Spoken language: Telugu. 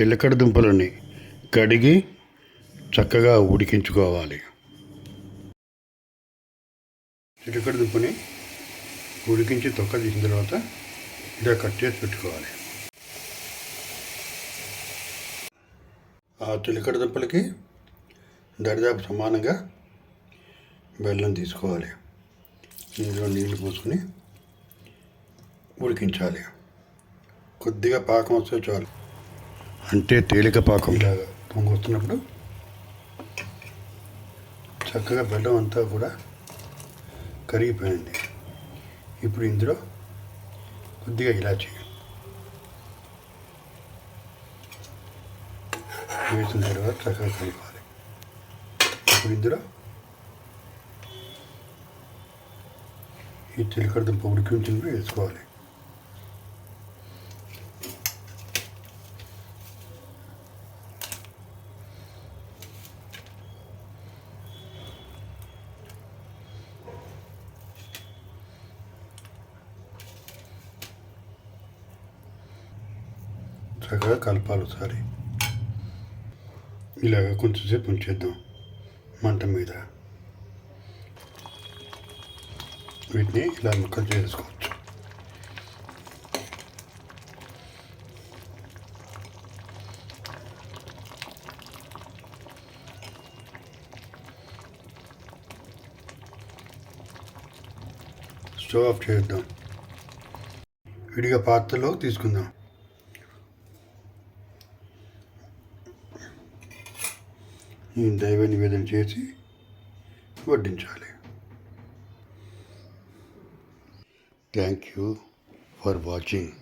చిలకడ దుంపలని కడిగి చక్కగా ఉడికించుకోవాలి. చిలకడ దుంపని ఉడికించి తొక్క తీసిన తర్వాత ఇలా కట్ చేసి పెట్టుకోవాలి. ఆ చిలకడ దుంపలకి దరిదాపు సమానంగా బెల్లం తీసుకోవాలి. ఇందులో నీళ్ళు పోసుకొని ఉడికించాలి. కొద్దిగా పాకం వస్తే చాలు. అంటే తేలిక పాకం. ఇలాగా చక్కగా బెల్లం అంతా కూడా కరిగిపోయింది. ఇప్పుడు ఇందులో కొద్దిగా ఇలాచి వేసిన తర్వాత చక్కగా కలపాలి. ఇప్పుడు ఇందులో ఈ చిలకడ దుంప ఉడికించినవి వేసుకోవాలి. చక్కగా కలపాలి ఒకసారి. ఇలాగ కొంచెంసేపు ఉంచేద్దాం మంట మీద. వీటిని ఇలా ముక్కలు చేసుకోవచ్చు. స్టవ్ ఆఫ్ చేద్దాం. విడిగా పాత్రలో తీసుకుందాం. ఈ దైవ నివేదన చేసి వడ్డించాలి. Thank you for watching